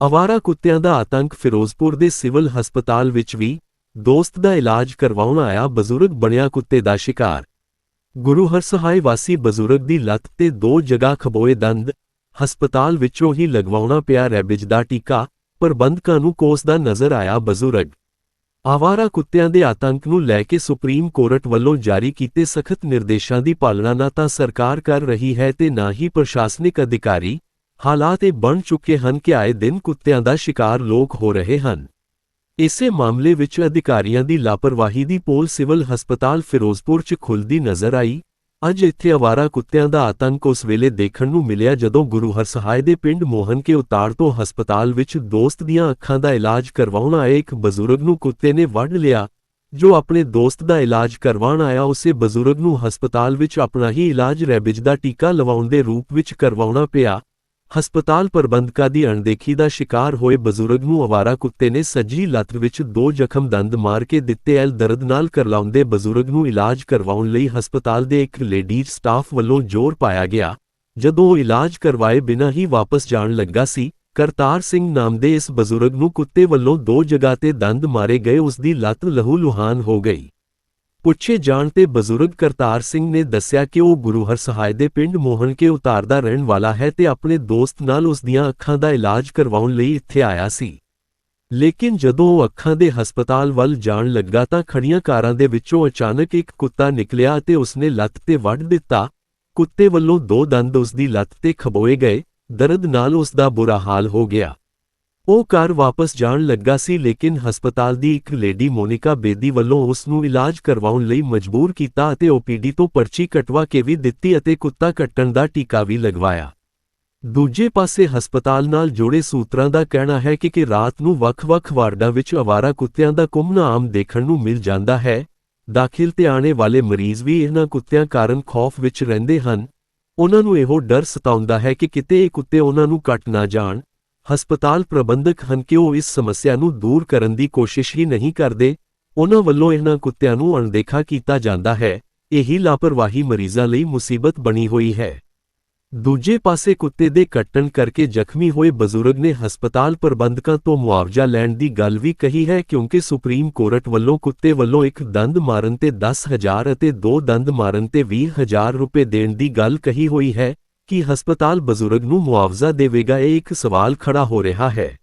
ਅਵਾਰਾ ਕੁੱਤਿਆਂ ਦਾ ਆਤੰਕ ਫਿਰੋਜ਼ਪੁਰ ਦੇ ਸਿਵਲ ਹਸਪਤਾਲ ਵਿੱਚ ਵੀ ਦੋਸਤ ਦਾ ਇਲਾਜ ਕਰਵਾਉਣ ਆਇਆ ਬਜ਼ੁਰਗ ਬਣਿਆ ਕੁੱਤੇ ਦਾ ਸ਼ਿਕਾਰ। ਗੁਰੂ ਹਰਸਹਾਏ ਵਾਸੀ ਬਜ਼ੁਰਗ ਦੀ ਲੱਤ ਤੇ ਦੋ ਜਗ੍ਹਾ ਖਬੋਏ ਦੰਦ, ਹਸਪਤਾਲ ਵਿੱਚੋਂ ਹੀ ਲਗਵਾਉਣਾ ਪਿਆ ਰੈਬਿਜ ਦਾ ਟੀਕਾ, ਪ੍ਰਬੰਧਕਾਂ ਨੂੰ ਕੋਸਦਾ ਨਜ਼ਰ ਆਇਆ ਬਜ਼ੁਰਗ। ਆਵਾਰਾ ਕੁੱਤਿਆਂ ਦੇ ਆਤੰਕ ਨੂੰ ਲੈ ਕੇ ਸੁਪਰੀਮ ਕੋਰਟ ਵੱਲੋਂ ਜਾਰੀ ਕੀਤੇ ਸਖਤ ਨਿਰਦੇਸ਼ਾਂ ਦੀ ਪਾਲਣਾ ਨਾ ਤਾਂ ਸਰਕਾਰ ਕਰ ਰਹੀ ਹੈ ਤੇ ਨਾ ਹੀ ਪ੍ਰਸ਼ਾਸਨਿਕ ਅਧਿਕਾਰੀ ਹਾਲਾਤ ਇਹ ਬਣ ਚੁੱਕੇ ਹਨ ਕਿ ਆਏ ਦਿਨ ਕੁੱਤਿਆਂ ਦਾ ਸ਼ਿਕਾਰ ਲੋਕ ਹੋ ਰਹੇ ਹਨ। ਇਸੇ ਮਾਮਲੇ ਵਿੱਚ ਅਧਿਕਾਰੀਆਂ ਦੀ ਲਾਪਰਵਾਹੀ ਦੀ ਪੋਲ ਸਿਵਲ ਹਸਪਤਾਲ ਫਿਰੋਜ਼ਪੁਰ 'ਚ ਖੁੱਲਦੀ ਨਜ਼ਰ ਆਈ। ਅੱਜ ਇੱਥੇ ਅਵਾਰਾ ਕੁੱਤਿਆਂ ਦਾ ਆਤੰਕ ਉਸ ਵੇਲੇ ਦੇਖਣ ਨੂੰ ਮਿਲਿਆ ਜਦੋਂ ਗੁਰੂ ਹਰਸਹਾਏ ਦੇ ਪਿੰਡ ਮੋਹਨ ਕੇ ਉਤਾਰ ਤੋਂ ਹਸਪਤਾਲ ਵਿੱਚ ਦੋਸਤ ਦੀਆਂ ਅੱਖਾਂ ਦਾ ਇਲਾਜ ਕਰਵਾਉਣ ਆਏ ਇੱਕ ਬਜ਼ੁਰਗ ਨੂੰ ਕੁੱਤੇ ਨੇ ਵੱਢ ਲਿਆ। ਜੋ ਆਪਣੇ ਦੋਸਤ ਦਾ ਇਲਾਜ ਕਰਵਾਉਣ ਆਇਆ, ਉਸੇ ਬਜ਼ੁਰਗ ਨੂੰ ਹਸਪਤਾਲ ਵਿੱਚ ਆਪਣਾ ਹੀ ਇਲਾਜ ਰੈਬਿਜ ਦਾ ਟੀਕਾ ਲਵਾਉਣ ਦੇ ਰੂਪ ਵਿੱਚ ਕਰਵਾਉਣਾ ਪਿਆ। ਹਸਪਤਾਲ ਪ੍ਰਬੰਧਕਾਂ ਦੀ ਅਣਦੇਖੀ ਦਾ ਸ਼ਿਕਾਰ ਹੋਏ ਬਜ਼ੁਰਗ ਨੂੰ ਅਵਾਰਾ ਕੁੱਤੇ ਨੇ ਸੱਜੀ ਲੱਤ ਵਿੱਚ ਦੋ ਜ਼ਖਮ ਦੰਦ ਮਾਰ ਕੇ ਦਿੱਤੇ ਐਲ ਦਰਦ ਨਾਲ ਕਰਲਾਉਂਦੇ ਬਜ਼ੁਰਗ ਨੂੰ ਇਲਾਜ ਕਰਵਾਉਣ ਲਈ ਹਸਪਤਾਲ ਦੇ ਇੱਕ ਲੇਡੀਜ਼ ਸਟਾਫ ਵੱਲੋਂ ਜ਼ੋਰ ਪਾਇਆ ਗਿਆ। ਜਦੋਂ ਉਹ ਇਲਾਜ ਕਰਵਾਏ ਬਿਨਾਂ ਹੀ ਵਾਪਸ ਜਾਣ ਲੱਗਾ ਸੀ, ਕਰਤਾਰ ਸਿੰਘ ਨਾਮ ਦੇ ਇਸ ਬਜ਼ੁਰਗ ਨੂੰ ਕੁੱਤੇ ਵੱਲੋਂ ਦੋ ਜਗ੍ਹਾ ਤੇ ਦੰਦ ਮਾਰੇ ਗਏ, ਉਸ ਦੀ ਲੱਤ ਲਹੂ ਲੁਹਾਨ ਹੋ ਗਈ। ਪੁੱਛੇ ਜਾਣ ਤੇ ਬਜ਼ੁਰਗ ਕਰਤਾਰ ਸਿੰਘ ਨੇ ਦੱਸਿਆ ਕਿ ਉਹ ਗੁਰੂ ਹਰਸਹਾਇ ਦੇ ਪਿੰਡ ਮੋਹਨ ਕੇ ਉਤਾਰ ਦਾ ਰਹਿਣ ਵਾਲਾ ਹੈ ਤੇ ਆਪਣੇ ਦੋਸਤ ਨਾਲ ਉਸ ਦੀਆਂ ਅੱਖਾਂ ਦਾ ਇਲਾਜ ਕਰਵਾਉਣ ਲਈ ਇੱਥੇ ਆਇਆ ਸੀ। ਲੇਕਿਨ ਜਦੋਂ ਉਹ ਅੱਖਾਂ ਦੇ ਹਸਪਤਾਲ ਵੱਲ ਜਾਣ ਲੱਗਾ ਤਾਂ ਖੜੀਆਂ ਕਾਰਾਂ ਦੇ ਵਿੱਚੋਂ ਅਚਾਨਕ ਇੱਕ ਕੁੱਤਾ ਨਿਕਲਿਆ ਅਤੇ ਉਸਨੇ ਲੱਤ ਤੇ ਵੱਢ ਦਿੱਤਾ। ਕੁੱਤੇ ਵੱਲੋਂ ਦੋ ਦੰਦ ਉਸ ਦੀ ਲੱਤ ਤੇ ਖਬੋਏ ਗਏ। ਦਰਦ ਨਾਲ ਉਸ ਦਾ ਬੁਰਾ ਹਾਲ ਹੋ ਗਿਆ। ਉਹ ਘਰ ਵਾਪਸ ਜਾਣ ਲੱਗਾ ਸੀ ਲੇਕਿਨ ਹਸਪਤਾਲ ਦੀ ਇੱਕ ਲੇਡੀ ਮੋਨਿਕਾ ਬੇਦੀ ਵੱਲੋਂ ਉਸ ਨੂੰ ਇਲਾਜ ਕਰਵਾਉਣ ਲਈ ਮਜਬੂਰ ਕੀਤਾ ਅਤੇ ਓਪੀਡੀ ਤੋਂ ਪਰਚੀ ਕਟਵਾ ਕੇ ਵੀ ਦਿੱਤੀ ਅਤੇ ਕੁੱਤਾ ਕੱਟਣ ਦਾ ਟੀਕਾ ਵੀ ਲਗਵਾਇਆ। ਦੂਜੇ ਪਾਸੇ ਹਸਪਤਾਲ ਨਾਲ ਜੁੜੇ ਸੂਤਰਾਂ ਦਾ ਕਹਿਣਾ ਹੈ ਕਿ ਕਿ ਰਾਤ ਨੂੰ ਵੱਖ-ਵੱਖ ਵਾਰਡਾਂ ਵਿੱਚ ਅਵਾਰਾ ਕੁੱਤਿਆਂ ਦਾ ਘੁੰਮਣਾ ਆਮ ਦੇਖਣ ਨੂੰ ਮਿਲ ਜਾਂਦਾ ਹੈ। ਦਾਖਲ ਤੇ ਆਣੇ ਵਾਲੇ ਮਰੀਜ਼ ਵੀ ਇਹਨਾਂ ਕੁੱਤਿਆਂ ਕਾਰਨ ਖੌਫ ਵਿੱਚ ਰਹਿੰਦੇ ਹਨ। ਉਹਨਾਂ ਨੂੰ ਇਹੋ ਡਰ ਸਤਾਉਂਦਾ ਹੈ ਕਿ ਕਿਤੇ ਇਹ ਕੁੱਤੇ ਉਹਨਾਂ ਨੂੰ ਕੱਟ ਨਾ ਜਾਣ। ਹਸਪਤਾਲ ਪ੍ਰਬੰਧਕ ਹਨ ਕਿ ਉਹ ਇਸ ਸਮੱਸਿਆ ਨੂੰ ਦੂਰ ਕਰਨ ਦੀ ਕੋਸ਼ਿਸ਼ ਹੀ ਨਹੀਂ ਕਰਦੇ। ਉਹਨਾਂ ਵੱਲੋਂ ਇਹਨਾਂ ਕੁੱਤਿਆਂ ਨੂੰ ਅਣਦੇਖਾ ਕੀਤਾ ਜਾਂਦਾ ਹੈ। ਇਹੀ ਲਾਪਰਵਾਹੀ ਮਰੀਜ਼ਾਂ ਲਈ ਮੁਸੀਬਤ ਬਣੀ ਹੋਈ ਹੈ। ਦੂਜੇ ਪਾਸੇ ਕੁੱਤੇ ਦੇ ਕੱਟਣ ਕਰਕੇ ਜ਼ਖਮੀ ਹੋਏ ਬਜ਼ੁਰਗ ਨੇ ਹਸਪਤਾਲ ਪ੍ਰਬੰਧਕਾਂ ਤੋਂ ਮੁਆਵਜ਼ਾ ਲੈਣ ਦੀ ਗੱਲ ਵੀ ਕਹੀ ਹੈ ਕਿਉਂਕਿ ਸੁਪਰੀਮ ਕੋਰਟ ਵੱਲੋਂ ਕੁੱਤੇ ਵੱਲੋਂ ਇੱਕ ਦੰਦ ਮਾਰਨ ਤੇ 10000 ਅਤੇ ਦੋ ਦੰਦ ਮਾਰਨ ਤੇ 20000 ਰੁਪਏ ਦੇਣ ਦੀ ਗੱਲ ਕਹੀ ਹੋਈ ਹੈ। ਕਿ ਹਸਪਤਾਲ ਬਜ਼ੁਰਗ ਨੂੰ ਮੁਆਵਜ਼ਾ ਦੇਵੇਗਾ ਇਹ ਇੱਕ ਸਵਾਲ ਖੜਾ ਹੋ ਰਿਹਾ ਹੈ।